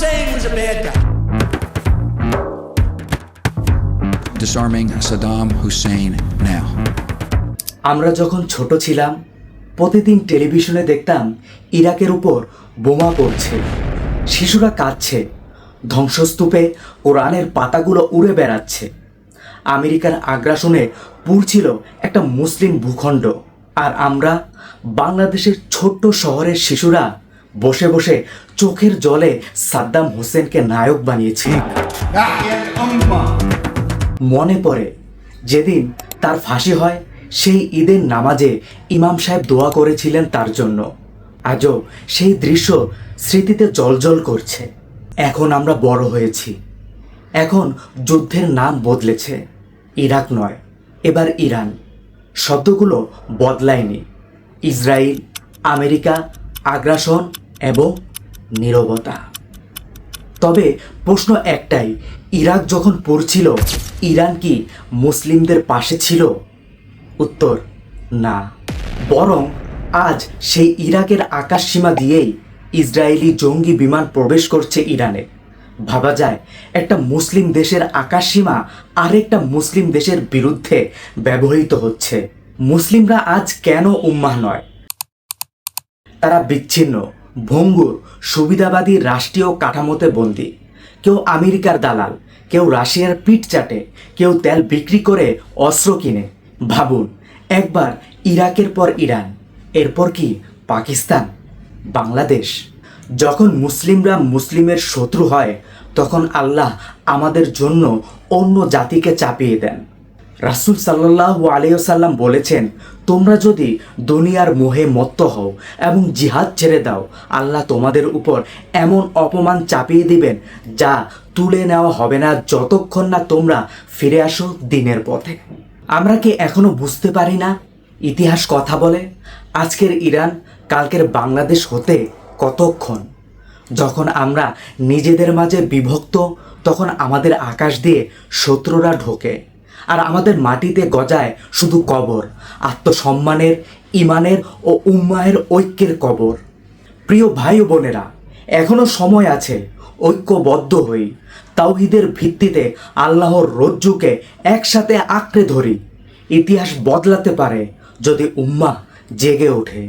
Hussein was a bad guy. disarming Saddam Hussein now. আমরা যখন ছোট ছিলাম প্রতিদিন টেলিভিশনে দেখতাম ইরাকের উপর বোমা পড়ছে শিশুরা কাঁদছে ধ্বংসস্তূপে কোরআনের পাতাগুলো উড়ে বেড়াচ্ছে আমেরিকার আগ্রাসনে পুড়ছিল একটা মুসলিম ভূখণ্ড আর আমরা বাংলাদেশের ছোট্ট শহরের শিশুরা বসে বসে চোখের জলে সাদ্দাম হোসেনকে নায়ক বানিয়েছি। মনে পড়ে, যেদিন তার ফাঁসি হয়, সেই ঈদের নামাজে ইমাম সাহেব দোয়া করেছিলেন তার জন্য। আজও সেই দৃশ্য স্মৃতিতে জলজল করছে। এখন আমরা বড় হয়েছি। এখন যুদ্ধের নাম বদলেছে। ইরাক নয়, এবার ইরান। শব্দগুলো বদলায়নি। ইসরায়েল, আমেরিকা আগ্রাসন এবং নীরবতা। তবে প্রশ্ন একটাই, ইরাক যখন পড়ছিল, ইরান কি মুসলিমদের পাশে ছিল? উত্তর, না। বরং আজ সেই ইরাকের আকাশসীমা দিয়েই ইসরায়েলি জঙ্গি বিমান প্রবেশ করছে ইরানে। ভাবা যায়, একটা মুসলিম দেশের আকাশসীমা আরেকটা মুসলিম দেশের বিরুদ্ধে ব্যবহৃত হচ্ছে। মুসলিমরা আজ কেন উম্মাহ নয়? তারা বিচ্ছিন্ন, ভঙ্গুর, সুবিধাবাদী রাষ্ট্রীয় কাঠামোতে বন্দী। কেউ আমেরিকার দালাল, কেউ রাশিয়ার পিঠ চাটে, কেউ তেল বিক্রি করে অস্ত্র কিনে। ভাবুন, একবার ইরাকের পর ইরান, এরপর কি পাকিস্তান, বাংলাদেশ? যখন মুসলিমরা মুসলিমের শত্রু হয়, তখন আল্লাহ আমাদের জন্য অন্য জাতিকে চাপিয়ে দেন। রাসুল সাল্লাহ আলিয়াল্লাম বলেছেন, তোমরা যদি দুনিয়ার মোহে মত্ত হও এবং জিহাদ ছেড়ে দাও, আল্লাহ তোমাদের উপর এমন অপমান চাপিয়ে দিবেন যা তুলে নেওয়া হবে না যতক্ষণ না তোমরা ফিরে আসো দিনের পথে। আমরা কি এখনও বুঝতে পারি না ইতিহাস কথা বলে, আজকের ইরান, কালকের বাংলাদেশ হতে কতক্ষণ? যখন আমরা নিজেদের মাঝে বিভক্ত, তখন আমাদের আকাশ দিয়ে শত্রুরা ঢোকে। আর আমাদের মাটিতে গজায় শুধু কবর, আত্মসম্মানের ইমানের ও উম্মায়ের ঐক্যের কবর। প্রিয় ভাই ও বোনেরা এখনও সময় আছে, ঐক্যবদ্ধ হই। তাওহিদের ভিত্তিতে আল্লাহর রজ্জুকে একসাথে আঁকড়ে ধরি। ইতিহাস বদলাতে পারে যদি উম্মা জেগে ওঠে।